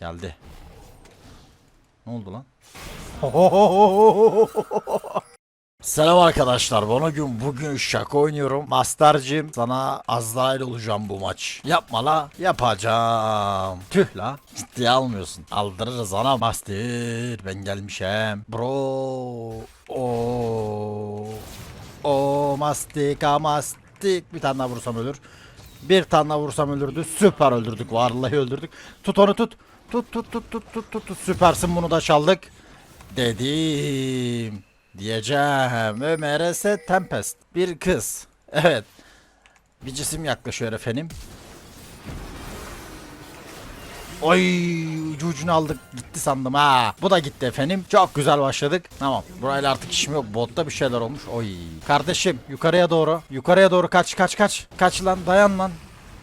Geldi. Ne oldu lan? Selam arkadaşlar. Bana gün bugün şaka oynuyorum. Mastercim sana Azrail olacağım bu maç. Yapma la. Yapacağım. Tüh la. Ciddiye almıyorsun. Aldırırız ana Master. Ben gelmişim. Bro. Oo. O mastika mastik. Bir tane daha vursam ölür. Bir tane daha vursam ölürdü. Süper öldürdük. Vallahi öldürdük. Tut onu tut. Tut tut tut tut tut tut. tut. Süpersin bunu da çaldık. Dedim. Diyeceğim. Ömer'e Tempest. Bir kız. Evet. Bir cisim yaklaşıyor efendim. Oy ucu ucunu aldık gitti sandım ha. Bu da gitti efendim. Çok güzel başladık. Tamam. Burayla artık işim yok. Botta bir şeyler olmuş. Oy. Kardeşim yukarıya doğru. Yukarıya doğru kaç kaç kaç. Kaç lan dayan lan.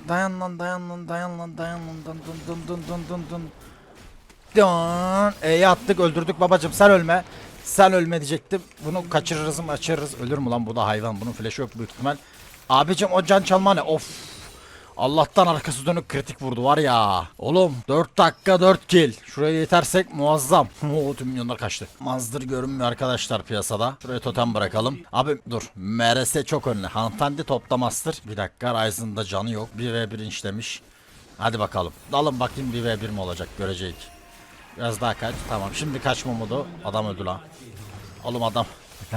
Dayan lan dayan lan dayan lan dayan lan. Dın dın dın dın dın dın dın. Dön. E'yi attık öldürdük babacım sen ölme. Sen ölme diyecektim. Bunu kaçırırız mı açırırız. Ölür mü lan bu da hayvan. Bunun flaşı yok büyük ihtimal. Abicim o can çalma ne? Of. Allah'tan arkası dönük kritik vurdu var ya. Oğlum 4 dakika 4 kill. Şuraya yetersek muazzam. Oo tüm milyonlar kaçtı. Mazdır görünmüyor arkadaşlar piyasada. Şuraya totem bırakalım. Abi dur. MRS çok önlü. Hanımefendi topta. Bir dakika Ryzen'da canı yok. 1v1 inçlemiş. Hadi bakalım. Dalın bakayım 1v1 mi olacak görecek. Biraz daha kaç. Tamam şimdi kaçma modu. Adam öldü lan. Oğlum adam.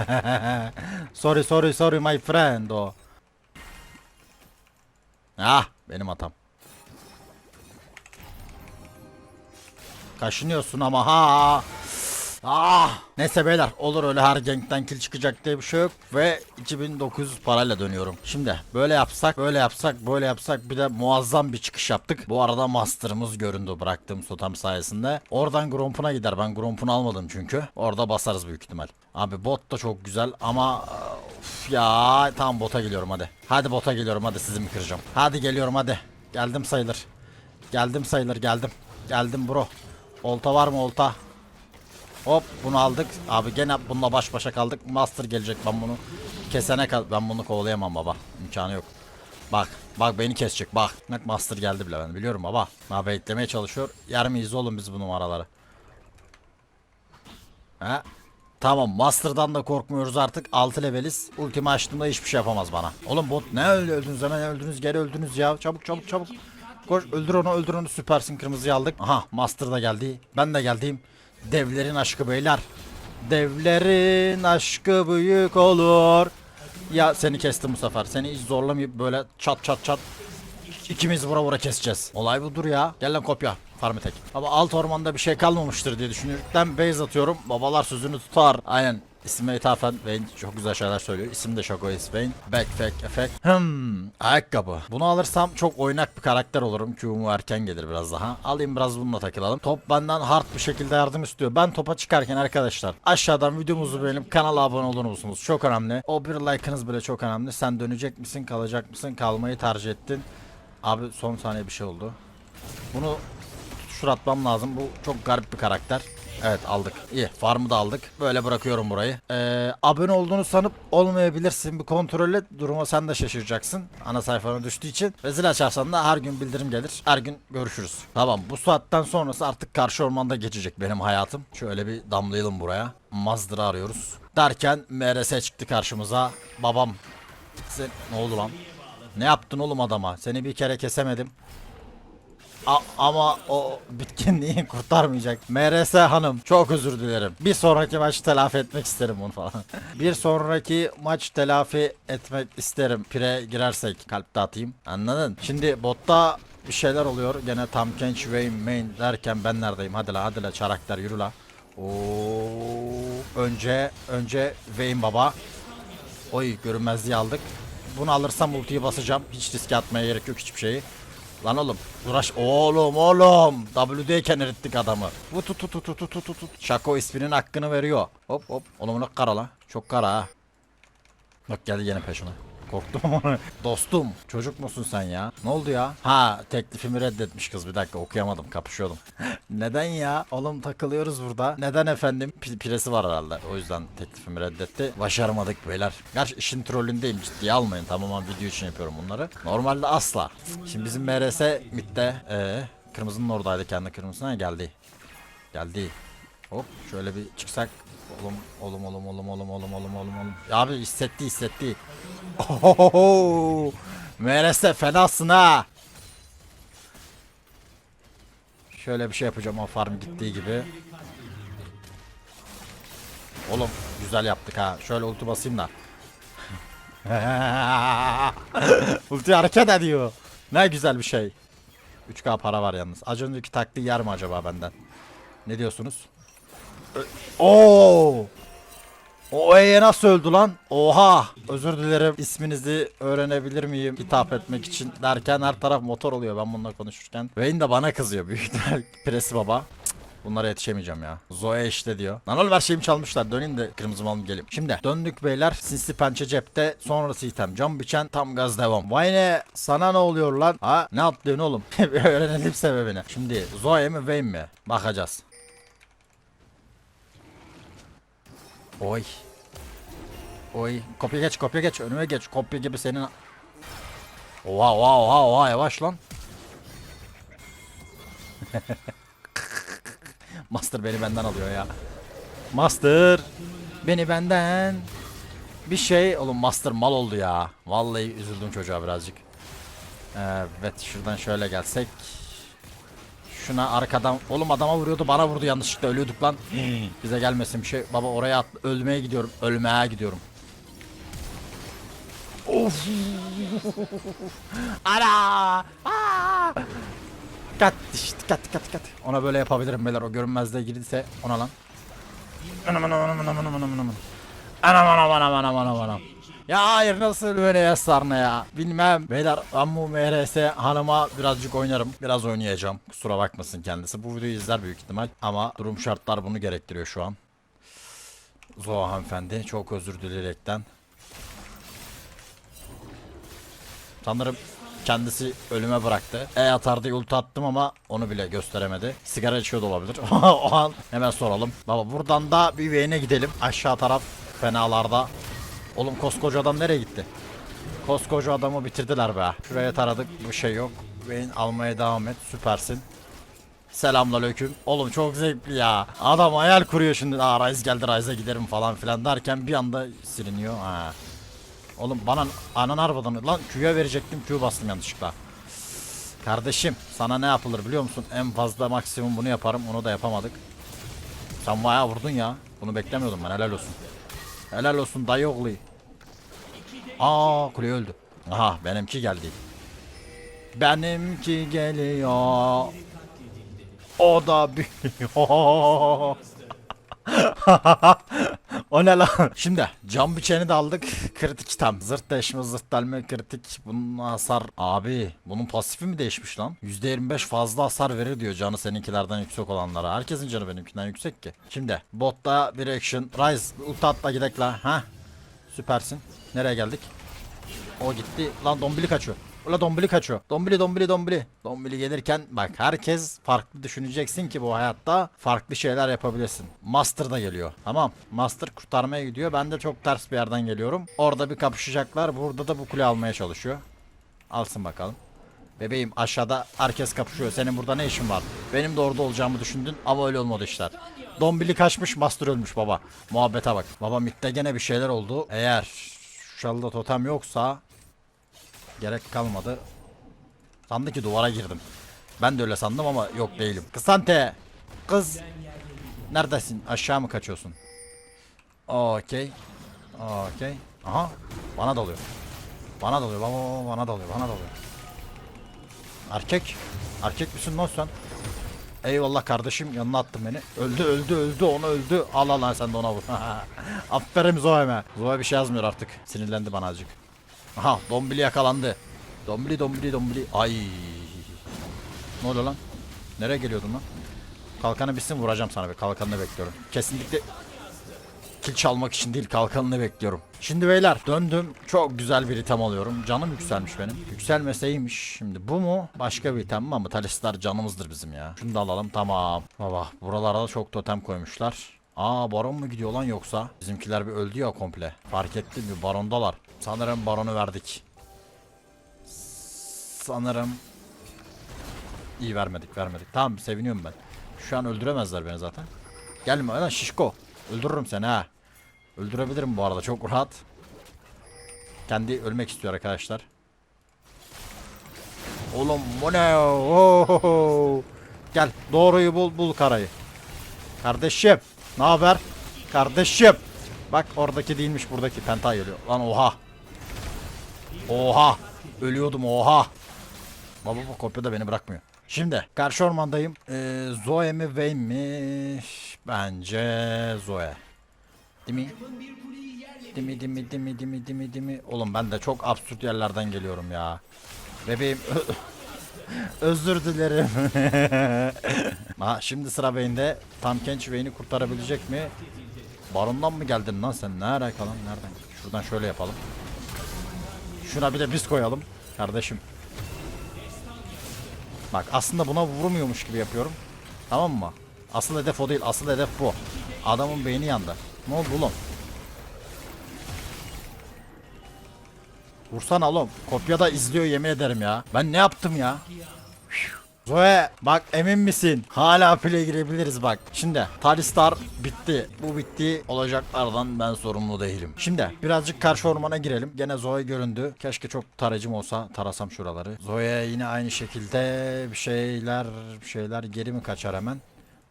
sorry sorry sorry my friend o. Ah benim hatam. Kaşınıyorsun ama ha. Neyse beyler olur öyle her gankten kill çıkacak diye bir şey yok ve 2900 parayla dönüyorum. Şimdi böyle yapsak böyle yapsak böyle yapsak bir de muazzam bir çıkış yaptık. Bu arada master'ımız göründü bıraktığım totem sayesinde. Oradan Gromp'una gider ben Gromp'unu almadım çünkü. Orada basarız büyük ihtimal. Abi bot da çok güzel ama Uf ya tamam bota geliyorum hadi. Hadi bota geliyorum hadi sizi mi kıracağım. Hadi geliyorum hadi. Geldim sayılır. Geldim sayılır geldim. Geldim bro. Olta var mı olta? Hop bunu aldık. Abi gene bununla baş başa kaldık. Master gelecek ben bunu kesene kal ben bunu kovalayamam baba. İmkanı yok. Bak bak beni kesecek bak. Bak Master geldi bile ben biliyorum baba. Abi beklemeye çalışıyor. Yer miyiz oğlum biz bu numaraları? He? Tamam Master'dan da korkmuyoruz artık 6 leveliz Ultimi açtığımda hiçbir şey yapamaz bana Oğlum bot ne öyle öldünüz hemen öldünüz geri öldünüz ya Çabuk çabuk çabuk Koş öldür onu öldür onu süpersin kırmızıyı aldık Aha Master da geldi ben de geldim Devlerin aşkı beyler Devlerin aşkı büyük olur Ya seni kestim bu sefer seni hiç zorlamayıp böyle çat çat çat İkimiz vura vura keseceğiz. Olay budur ya. Gel lan kopya. Farmı tek. Ama alt ormanda bir şey kalmamıştır diye düşünüyorum. base atıyorum. Babalar sözünü tutar. Aynen. İsme ithafen Vayne çok güzel şeyler söylüyor. İsim de Shaco is Vayne. Backpack effect. Hmm. Ayakkabı. Bunu alırsam çok oynak bir karakter olurum. Q'mu erken gelir biraz daha. Alayım biraz bununla takılalım. Top benden hard bir şekilde yardım istiyor. Ben topa çıkarken arkadaşlar aşağıdan videomuzu beğenip kanala abone olur musunuz? Çok önemli. O bir like'ınız bile çok önemli. Sen dönecek misin kalacak mısın? Kalmayı tercih ettin. Abi son saniye bir şey oldu. Bunu atmam lazım. Bu çok garip bir karakter. Evet aldık. İyi. Farmı da aldık. Böyle bırakıyorum burayı. Ee, abone olduğunu sanıp olmayabilirsin. Bir kontrol et. Duruma sen de şaşıracaksın. Ana sayfana düştüğü için. Ve açarsan da her gün bildirim gelir. Her gün görüşürüz. Tamam. Bu saatten sonrası artık karşı ormanda geçecek benim hayatım. Şöyle bir damlayalım buraya. Mazdır'ı arıyoruz. Derken MRS çıktı karşımıza. Babam. Sen... Ne oldu lan? Ne yaptın oğlum adama? Seni bir kere kesemedim. A- ama o bitkinliği kurtarmayacak. MRS hanım çok özür dilerim. Bir sonraki maç telafi etmek isterim bunu falan. bir sonraki maç telafi etmek isterim. Pire girersek kalp dağıtayım. Anladın? Şimdi botta bir şeyler oluyor. Gene tam Kench Wayne main derken ben neredeyim? Hadi la hadi la çarakter yürü la. Oo, önce önce Wayne baba. Oy görünmezliği aldık. Bunu alırsam ultiyi basacağım. Hiç riske atmaya gerek yok hiçbir şeyi. Lan oğlum uğraş oğlum oğlum W'deyken erittik adamı. Bu tut tut tut tut tut tut tut. Şako isminin hakkını veriyor. Hop hop. Oğlum ne kara lan. Çok kara ha. Bak geldi yine peşine. Korktum onu. Dostum çocuk musun sen ya? Ne oldu ya? Ha teklifimi reddetmiş kız bir dakika okuyamadım kapışıyordum. Neden ya? Oğlum takılıyoruz burada. Neden efendim? Pi- piresi var herhalde. O yüzden teklifimi reddetti. Başaramadık beyler. Gerçi işin trollündeyim ciddiye almayın. Tamamen video için yapıyorum bunları. Normalde asla. Şimdi bizim MRS midde. Ee, Kırmızının oradaydı kendi kırmızısına geldi. Geldi. Hop şöyle bir çıksak. Oğlum oğlum oğlum oğlum oğlum oğlum oğlum oğlum oğlum. Abi hissetti hissetti. Ohohoho. Meğerse fenasın ha. Şöyle bir şey yapacağım o farm gittiği gibi. Oğlum güzel yaptık ha. Şöyle ulti basayım da. ulti hareket ediyor. Ne güzel bir şey. 3K para var yalnız. Az önceki taktiği yer mi acaba benden? Ne diyorsunuz? Oo! O E'ye nasıl öldü lan? Oha! Özür dilerim. İsminizi öğrenebilir miyim? Hitap etmek için derken her taraf motor oluyor ben bununla konuşurken. Wayne de bana kızıyor büyük ihtimal. Presi baba. Bunlara yetişemeyeceğim ya. Zoe işte diyor. Lan oğlum her şeyimi çalmışlar. Döneyim de kırmızı malım geleyim. Şimdi döndük beyler. Sinsi pençe cepte. Sonrası item. Cam biçen tam gaz devam. Vay ne? Sana ne oluyor lan? Ha? Ne yaptın oğlum? Öğrenelim sebebini. Şimdi Zoe mi Wayne mi? Bakacağız. Oy. Oy. Kopya geç kopya geç. Önüme geç. Kopya gibi senin... Oha oha oha oha yavaş lan. Master beni benden alıyor ya. Master. Beni benden. Bir şey. Oğlum Master mal oldu ya. Vallahi üzüldüm çocuğa birazcık. Evet şuradan şöyle gelsek. Şuna arkadan. Oğlum adama vuruyordu bana vurdu yanlışlıkla ölüyorduk lan. Bize gelmesin bir şey. Baba oraya at. Ölmeye gidiyorum. Ölmeye gidiyorum. Of. Ana. Aa! Dikkat dikkat dikkat dikkat. Ona böyle yapabilirim beyler. O görünmezliğe girdiyse ona lan. Anam anam anam anam anam anam anam. Anam anam anam anam anam anam. Ya hayır nasıl böyle yasarına ya. Bilmem. Beyler ben bu MRS hanıma birazcık oynarım. Biraz oynayacağım. Kusura bakmasın kendisi. Bu videoyu izler büyük ihtimal. Ama durum şartlar bunu gerektiriyor şu an. Zoa hanımefendi. Çok özür dileyerekten. Sanırım kendisi ölüme bıraktı. E atar diye ulti attım ama onu bile gösteremedi. Sigara içiyor da olabilir. o an hemen soralım. Baba buradan da bir Vayne'e gidelim. Aşağı taraf fenalarda. Oğlum koskoca adam nereye gitti? Koskoca adamı bitirdiler be. Şuraya taradık bu şey yok. Vayne almaya devam et. Süpersin. Selamünaleyküm. Oğlum çok zevkli ya. Adam hayal kuruyor şimdi. Aa Ryze geldi Ryze'e giderim falan filan derken bir anda siliniyor. Ha. Oğlum bana anan arvadanı lan Q'ya verecektim Q bastım yanlışlıkla. Kardeşim sana ne yapılır biliyor musun? En fazla maksimum bunu yaparım onu da yapamadık. Sen bayağı vurdun ya. Bunu beklemiyordum ben helal olsun. Helal olsun dayı oğlu. Aa kule öldü. Aha benimki geldi. Benimki geliyor. O da büyüyor. o ne lan? Şimdi cam biçeni de aldık. Kritik tam. Zırt değişme zırt delme kritik. Bunun hasar. Abi bunun pasifi mi değişmiş lan? %25 fazla hasar verir diyor canı seninkilerden yüksek olanlara. Herkesin canı benimkinden yüksek ki. Şimdi botta bir action. Rise ulti atla gidek la. Ha? Süpersin. Nereye geldik? O gitti. Lan dombili kaçıyor. Ula dombili kaçıyor. Dombili dombili dombili. Dombili gelirken bak herkes farklı düşüneceksin ki bu hayatta farklı şeyler yapabilirsin. Master da geliyor. Tamam. Master kurtarmaya gidiyor. Ben de çok ters bir yerden geliyorum. Orada bir kapışacaklar. Burada da bu kule almaya çalışıyor. Alsın bakalım. Bebeğim aşağıda herkes kapışıyor. Senin burada ne işin var? Benim de orada olacağımı düşündün ama öyle olmadı işler. Dombili kaçmış, Master ölmüş baba. Muhabbete bak. Baba mitte gene bir şeyler oldu. Eğer şalda totem yoksa gerek kalmadı. Sandı ki duvara girdim. Ben de öyle sandım ama yok değilim. Kısante. Kız. Neredesin? Aşağı mı kaçıyorsun? Okey. Okey. Aha. Bana dalıyor. Bana dalıyor. Bana, bana dalıyor. Bana dalıyor. Erkek. Erkek misin lan sen? Eyvallah kardeşim yanına attın beni. Öldü öldü öldü onu öldü. Al al lan sen de ona vur. Aferin Zoe'me. Zoe bir şey yazmıyor artık. Sinirlendi bana azıcık. Aha Dombili yakalandı. Dombili dombili dombili. Ay. Ne oluyor lan? Nereye geliyordun lan? Kalkanı bitsin vuracağım sana bir kalkanını bekliyorum. Kesinlikle Kil çalmak için değil kalkanını bekliyorum. Şimdi beyler döndüm. Çok güzel bir item alıyorum. Canım yükselmiş benim. Yükselmeseymiş. Şimdi bu mu? Başka bir item mi ama talisler canımızdır bizim ya. Şunu da alalım tamam. Baba buralara da çok totem koymuşlar. Aa baron mu gidiyor lan yoksa? Bizimkiler bir öldü ya komple. Fark ettim bir barondalar. Sanırım baronu verdik. Sanırım İyi vermedik vermedik. Tamam seviniyorum ben. Şu an öldüremezler beni zaten. Gelme lan şişko. Öldürürüm seni ha. Öldürebilirim bu arada çok rahat. Kendi ölmek istiyor arkadaşlar. Oğlum bu ne? Ohoho. Gel doğruyu bul bul karayı. Kardeşim ne haber? Kardeşim. Bak oradaki değilmiş buradaki penta geliyor. Lan oha. Oha. Ölüyordum oha. Baba bu kopya da beni bırakmıyor. Şimdi karşı ormandayım. Ee, Zoe mi Vayne mi? Bence Zoe. Değil mi? Değil mi değil mi değil mi değil mi değil mi değil mi? Oğlum ben de çok absürt yerlerden geliyorum ya. Bebeğim özür dilerim. ha, şimdi sıra Vayne'de. Tam Kench Vayne'i kurtarabilecek mi? Baron'dan mı geldin lan sen? Ne alaka lan? Nereden? Şuradan şöyle yapalım. Şuna bir de biz koyalım. Kardeşim. Bak aslında buna vurmuyormuş gibi yapıyorum. Tamam mı? Asıl hedef o değil. Asıl hedef bu. Adamın beyni yandı. Ne oldu oğlum? Vursana oğlum. Kopyada izliyor yemin ederim ya. Ben ne yaptım ya? Zoe bak emin misin? Hala play girebiliriz bak. Şimdi Talistar bitti. Bu bitti. Olacaklardan ben sorumlu değilim. Şimdi birazcık karşı ormana girelim. Gene Zoe göründü. Keşke çok tarayıcım olsa tarasam şuraları. Zoe yine aynı şekilde bir şeyler bir şeyler geri mi kaçar hemen?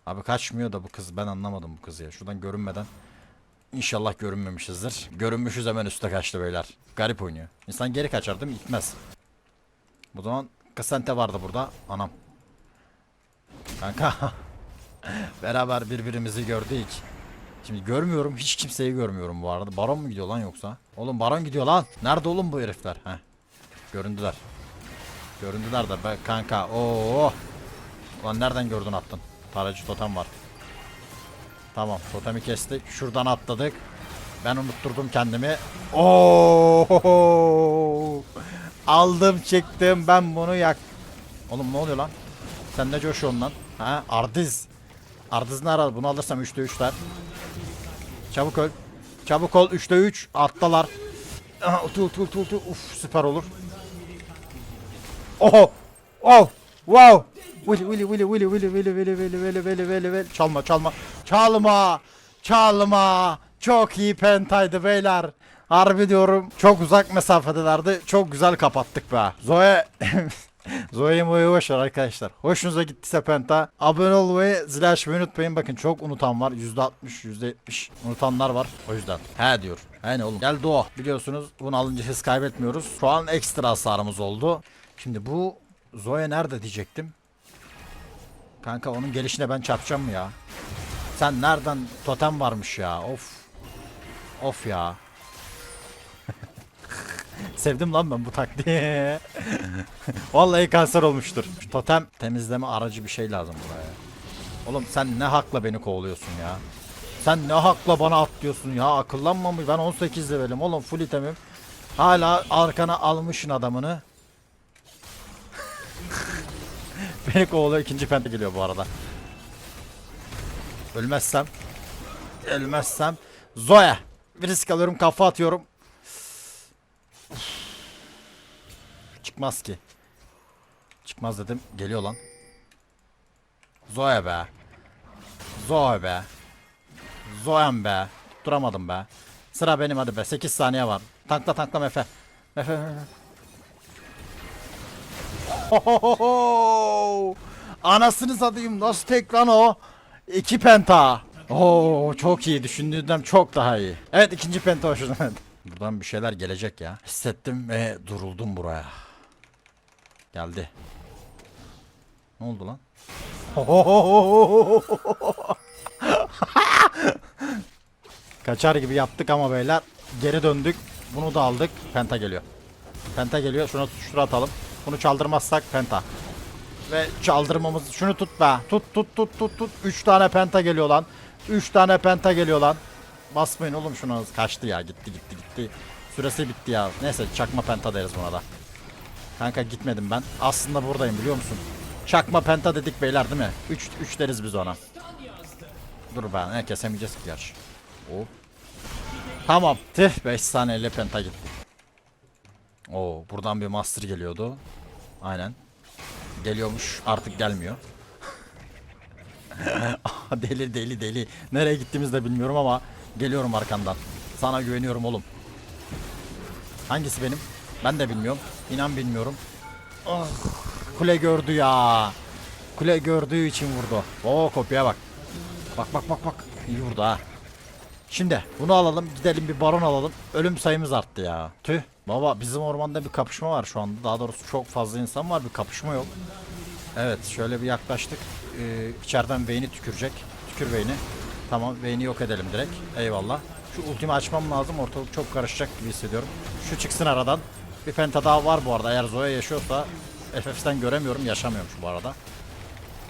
Abi kaçmıyor da bu kız. Ben anlamadım bu kızı ya. Şuradan görünmeden. İnşallah görünmemişizdir. Görünmüşüz hemen üste kaçtı beyler. Garip oynuyor. İnsan geri kaçar değil mi? Gitmez. Bu zaman Kısante vardı burada. Anam. Kanka. Beraber birbirimizi gördük. Şimdi görmüyorum. Hiç kimseyi görmüyorum bu arada. Baron mu gidiyor lan yoksa? Oğlum baron gidiyor lan. Nerede oğlum bu herifler? Heh. Göründüler. Göründüler de be kanka. Oo. Lan nereden gördün attın? Taracı totem var. Tamam totemi kestik. Şuradan atladık. Ben unutturdum kendimi. Oo! Aldım çektim ben bunu yak. Oğlum ne oluyor lan? Sen ne coşuyorsun lan? Ha Ardiz. Ardiz ne arar? Bunu alırsam 3'te 3'ler. Çabuk öl. Çabuk ol 3'te 3. Attılar. Aha, utu utu utu utu. Uf süper olur. Oho. Oh. Wow. Willy Willy Willy Willy Willy Willy Willy Willy Willy Willy Willy Willy Çalma çalma. Çalma. Çalma. Çok iyi pentaydı beyler. Harbi diyorum çok uzak mesafedelerdi. Çok güzel kapattık be. Zoe Zoe'yi boyu boş ver arkadaşlar. Hoşunuza gittiyse penta. Abone olmayı, zil açmayı unutmayın. Bakın çok unutan var. %60, %70 unutanlar var. O yüzden. He diyor. He oğlum. Geldi o. Biliyorsunuz bunu alınca hız kaybetmiyoruz. Şu an ekstra hasarımız oldu. Şimdi bu Zoe nerede diyecektim. Kanka onun gelişine ben çarpacağım mı ya? Sen nereden totem varmış ya? Of. Of ya. Sevdim lan ben bu taktiği. Vallahi kanser olmuştur. Şu totem temizleme aracı bir şey lazım buraya. Oğlum sen ne hakla beni kovalıyorsun ya? Sen ne hakla bana atlıyorsun ya? Akıllanma mı? Ben 18 levelim oğlum full itemim. Hala arkana almışın adamını. beni kovalıyor ikinci pente geliyor bu arada. Ölmezsem. Ölmezsem. Zoya. Bir risk alıyorum kafa atıyorum. Çıkmaz ki. Çıkmaz dedim. Geliyor lan. Zoe be. Zoe be. Zoem be. Duramadım be. Sıra benim hadi be. 8 saniye var. Tankla tankla Mefe. Mefe. Mefe. Hohoho! Anasını satayım. Nasıl tek lan o? İki penta. Oo çok iyi. Düşündüğümden çok daha iyi. Evet ikinci penta hoşuna. Buradan bir şeyler gelecek ya. Hissettim ve duruldum buraya. Geldi. Ne oldu lan? Kaçar gibi yaptık ama beyler geri döndük. Bunu da aldık. Penta geliyor. Penta geliyor. Şunu şuraya atalım. Bunu çaldırmazsak penta. Ve çaldırmamız şunu tut be. Tut tut tut tut tut. 3 tane penta geliyor lan. 3 tane penta geliyor lan. Basmayın oğlum şuna. Kaçtı ya. Gitti gitti gitti. Süresi bitti ya. Neyse çakma penta deriz buna da. Kanka gitmedim ben. Aslında buradayım biliyor musun? Çakma penta dedik beyler değil mi? 3 3 deriz biz ona. Dur be ne kesemeyeceğiz ki gerçi. Hop. Tamam. Tüh 5 saniyeyle penta gitti. Oo buradan bir master geliyordu. Aynen. Geliyormuş artık gelmiyor. deli deli deli. Nereye gittiğimizi de bilmiyorum ama geliyorum arkandan. Sana güveniyorum oğlum. Hangisi benim? Ben de bilmiyorum. İnan bilmiyorum. Ah, kule gördü ya. Kule gördüğü için vurdu. Oo kopya bak. Bak bak bak bak. İyi vurdu ha. Şimdi bunu alalım gidelim bir baron alalım. Ölüm sayımız arttı ya. Tüh. Baba bizim ormanda bir kapışma var şu anda. Daha doğrusu çok fazla insan var bir kapışma yok. Evet şöyle bir yaklaştık. Ee, içeriden Vayne'i tükürecek. Tükür Vayne'i. Tamam Vayne'i yok edelim direkt. Eyvallah. Şu ultimi açmam lazım. Ortalık çok karışacak gibi hissediyorum. Şu çıksın aradan. Bir penta daha var bu arada. Eğer Zoya yaşıyorsa FF'den göremiyorum. Yaşamıyormuş bu arada.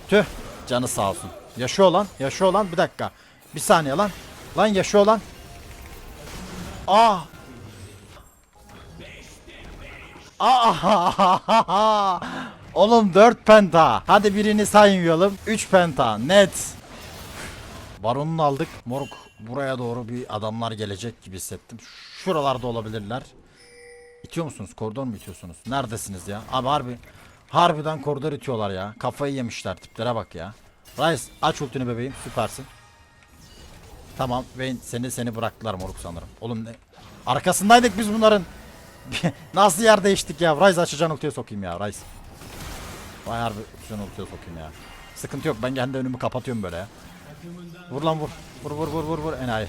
Tüh. Canı sağ olsun. Yaşıyor lan. Yaşıyor lan. Bir dakika. Bir saniye lan. Lan yaşıyor lan. Ah. Aa! Oğlum 4 penta. Hadi birini saymayalım. 3 penta. Net. Baronunu aldık. Moruk buraya doğru bir adamlar gelecek gibi hissettim. Şuralarda olabilirler. İtiyor musunuz? Koridor mu itiyorsunuz? Neredesiniz ya? Abi harbi. Harbiden koridor itiyorlar ya. Kafayı yemişler. Tiplere bak ya. Rice aç ultini bebeğim. Süpersin. Tamam. Vayne seni seni bıraktılar moruk sanırım. Oğlum ne? Arkasındaydık biz bunların. Nasıl yer değiştik ya? Rice açacağın ultiye sokayım ya. Rice. Vay harbi açacağın ultiye sokayım ya. Sıkıntı yok. Ben kendi önümü kapatıyorum böyle ya. Vur lan vur. Vur vur vur vur vur enayi.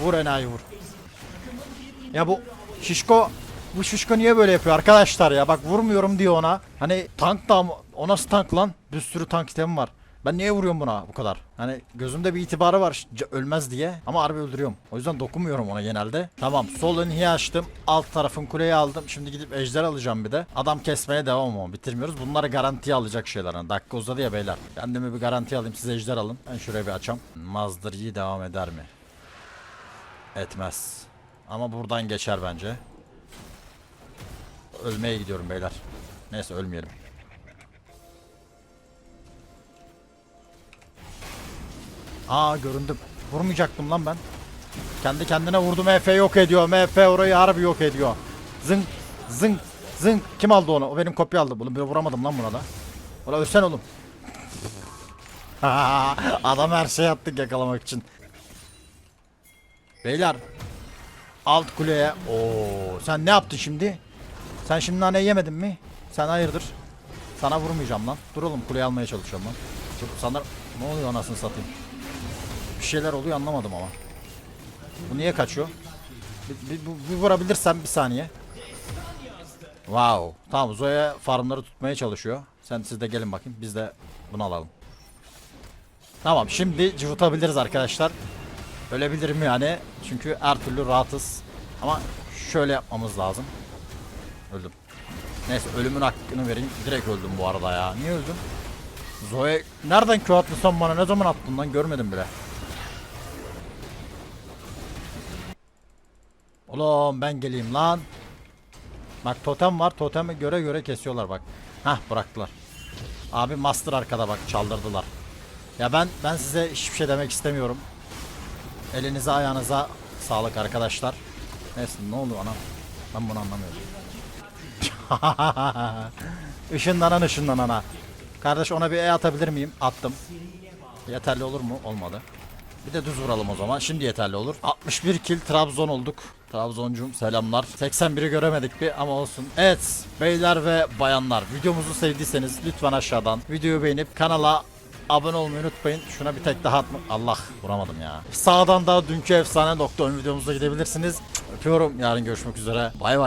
Vur enayi vur. Ya bu şişko bu şişko niye böyle yapıyor arkadaşlar ya bak vurmuyorum diyor ona. Hani tank da mı- o nasıl tank lan? Bir sürü tank itemi var. Ben niye vuruyorum buna bu kadar? Hani gözümde bir itibarı var ölmez diye ama harbi öldürüyorum. O yüzden dokunmuyorum ona genelde. Tamam sol önü açtım. Alt tarafın kuleyi aldım. Şimdi gidip ejder alacağım bir de. Adam kesmeye devam ama bitirmiyoruz. Bunları garantiye alacak şeyler. Hani dakika uzadı ya beyler. Kendimi bir garantiye alayım siz ejder alın. Ben şuraya bir açam. Mazdır iyi devam eder mi? Etmez. Ama buradan geçer bence. Ölmeye gidiyorum beyler. Neyse ölmeyelim. Aa göründüm. Vurmayacaktım lan ben. Kendi kendine vurdu MF yok ediyor. MF orayı harbi yok ediyor. Zınk zınk zınk. Kim aldı onu? O benim kopya aldı. Bunu bir vuramadım lan buna da. Ulan ölsen oğlum. Adam her şey yaptık yakalamak için. Beyler alt kuleye. Oo, sen ne yaptın şimdi? Sen şimdi naneyi yemedin mi? Sen hayırdır? Sana vurmayacağım lan. Dur oğlum kuleyi almaya çalışıyorum lan. Dur, sana ne oluyor anasını satayım? Bir şeyler oluyor anlamadım ama. Bu niye kaçıyor? Bir, bir, bir- bir vurabilirsem bir saniye. Wow. Tamam Zoya farmları tutmaya çalışıyor. Sen siz de gelin bakayım. Biz de bunu alalım. Tamam şimdi cıvıtabiliriz arkadaşlar. Ölebilirim yani. Çünkü her türlü rahatız. Ama şöyle yapmamız lazım. Öldüm. Neyse ölümün hakkını vereyim. Direkt öldüm bu arada ya. Niye öldüm? Zoe nereden Q attın sen bana? Ne zaman attın lan? Görmedim bile. Oğlum ben geleyim lan. Bak totem var. Toteme göre göre kesiyorlar bak. Hah bıraktılar. Abi master arkada bak çaldırdılar. Ya ben ben size hiçbir şey demek istemiyorum. Elinize ayağınıza sağlık arkadaşlar. Neyse ne oluyor anam? Ben bunu anlamıyorum. ışınlanan ışınlanana. Kardeş ona bir E atabilir miyim? Attım. Yeterli olur mu? Olmadı. Bir de düz vuralım o zaman. Şimdi yeterli olur. 61 kill Trabzon olduk. Trabzoncum selamlar. 81'i göremedik bir ama olsun. Evet beyler ve bayanlar videomuzu sevdiyseniz lütfen aşağıdan videoyu beğenip kanala abone olmayı unutmayın. Şuna bir tek daha atma. Allah vuramadım ya. Sağdan da dünkü efsane nokta ön videomuza gidebilirsiniz. Öpüyorum. Yarın görüşmek üzere. Bay bay.